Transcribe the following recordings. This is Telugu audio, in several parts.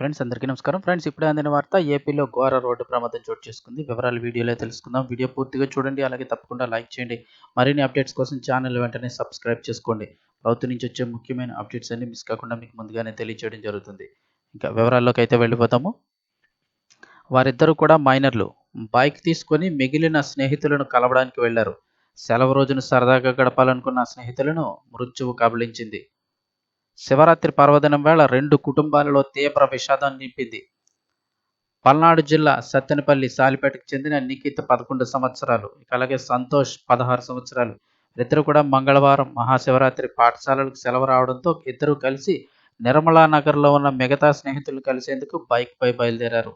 ఫ్రెండ్స్ అందరికీ నమస్కారం. ఫ్రెండ్స్ ఇప్పుడే అందిన వార్త ఏపీలో ఘోర రోడ్డు ప్రమాదం చోటు చేసుకుంది. వివరాలు వీడియోలో తెలుసుకుందాం. వీడియో పూర్తిగా చూడండి అలాగే తప్పకుండా లైక్ చేయండి. మరిన్ని అప్డేట్స్ కోసం ఛానల్ వెంటనే సబ్స్క్రైబ్ చేసుకోండి. ప్రభుత్వం నుంచి వచ్చే ముఖ్యమైన అప్డేట్స్ అన్ని మిస్ కాకుండా మీకు ముందుగానే తెలియజేయడం జరుగుతుంది. ఇంకా వివరాల్లోకి అయితే వెళ్ళిపోతాము. వారిద్దరూ కూడా మైనర్లు. బైక్ తీసుకొని మిగిలిన స్నేహితులను కలవడానికి వెళ్ళారు సెలవు రోజును సరదాగా గడపాలనుకున్న స్నేహితులను మృత్యువు కబలించింది. శివరాత్రి పర్వదినం వేళ రెండు కుటుంబాలలో తీవ్ర విషాదం నింపింది. పల్నాడు జిల్లా సత్తెనపల్లి సాలిపేటకు చెందిన నిఖిత్ పదకొండు సంవత్సరాలు అలాగే సంతోష్ పదహారు సంవత్సరాలు. ఇద్దరు కూడా మంగళవారం మహాశివరాత్రి పాఠశాలలకు సెలవు రావడంతో ఇద్దరు కలిసి నిర్మలా నగర్లో ఉన్న మిగతా స్నేహితులు కలిసేందుకు బైక్పై బయలుదేరారు.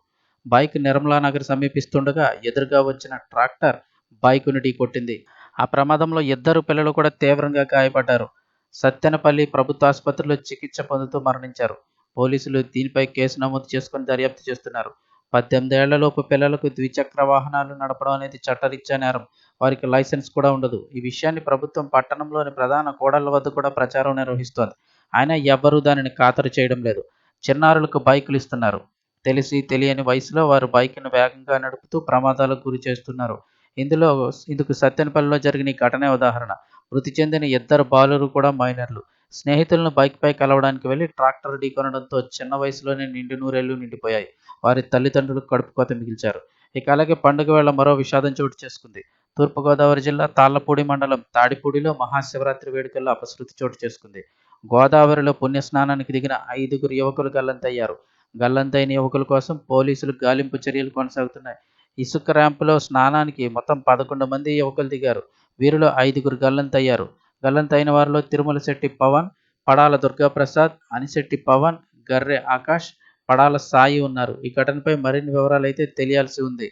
బైక్ నిర్మలా నగర్ సమీపిస్తుండగా ఎదురుగా వచ్చిన ట్రాక్టర్ బైకును ఢీ కొట్టింది ఆ ప్రమాదంలో ఇద్దరు పిల్లలు కూడా తీవ్రంగా గాయపడ్డారు. సత్తెనపల్లి ప్రభుత్వ ఆసుపత్రిలో చికిత్స పొందుతూ మరణించారు. పోలీసులు దీనిపై కేసు నమోదు చేసుకుని దర్యాప్తు చేస్తున్నారు. పద్దెనిమిదేళ్ళలోపు పిల్లలకు ద్విచక్ర వాహనాలు నడపడం అనేది చట్టరీత్యా నేరం వారికి లైసెన్స్ కూడా ఉండదు. ఈ విషయాన్ని ప్రభుత్వం పట్టణంలోని ప్రధాన కోడళ్ళ వద్ద కూడా ప్రచారం నిర్వహిస్తోంది. అయినా ఎవ్వరూ దానిని ఖాతరు చేయడం లేదు. చిన్నారులకు బైకులు ఇస్తున్నారు. తెలిసి తెలియని వయసులో వారు బైక్ను వేగంగా నడుపుతూ ప్రమాదాలకు గురి చేస్తున్నారు. ఇందులో ఇందుకు సత్యనపల్లిలో జరిగిన ఈ ఘటనే ఉదాహరణ. మృతి చెందిన ఇద్దరు బాలురు కూడా మైనర్లు. స్నేహితులను బైక్పై కలవడానికి వెళ్ళి ట్రాక్టర్ ఢీకొనడంతో చిన్న వయసులోనే నిండు నూరేళ్ళు నిండిపోయాయి. వారి తల్లిదండ్రులు కడుపు కోత మిగిల్చారు. ఇక అలాగే పండుగ వేళ మరో విషాదం చోటు చేసుకుంది. తూర్పుగోదావరి జిల్లా తాళ్ళపూడి మండలం తాడిపూడిలో మహాశివరాత్రి వేడుకల్లో అపశృతి చోటు చేసుకుంది. గోదావరిలో పుణ్యస్నానానికి దిగిన ఐదుగురు యువకులు గల్లంతయ్యారు. గల్లంతైన యువకుల కోసం పోలీసులు గాలింపు చర్యలు కొనసాగుతున్నాయి. ఇసుక ర్యాంపులో స్నానానికి మొత్తం పదకొండు మంది యువకులు దిగారు. వీరిలో ఐదుగురు గల్లంతయ్యారు. గల్లంతైన వారిలో తిరుమల శెట్టి పవన్ పడాల దుర్గాప్రసాద్ అనిశెట్టి పవన్ గర్రె ఆకాష్ పడాల సాయి ఉన్నారు. ఈ ఘటనపై మరిన్ని వివరాలు అయితే తెలియాల్సి ఉంది.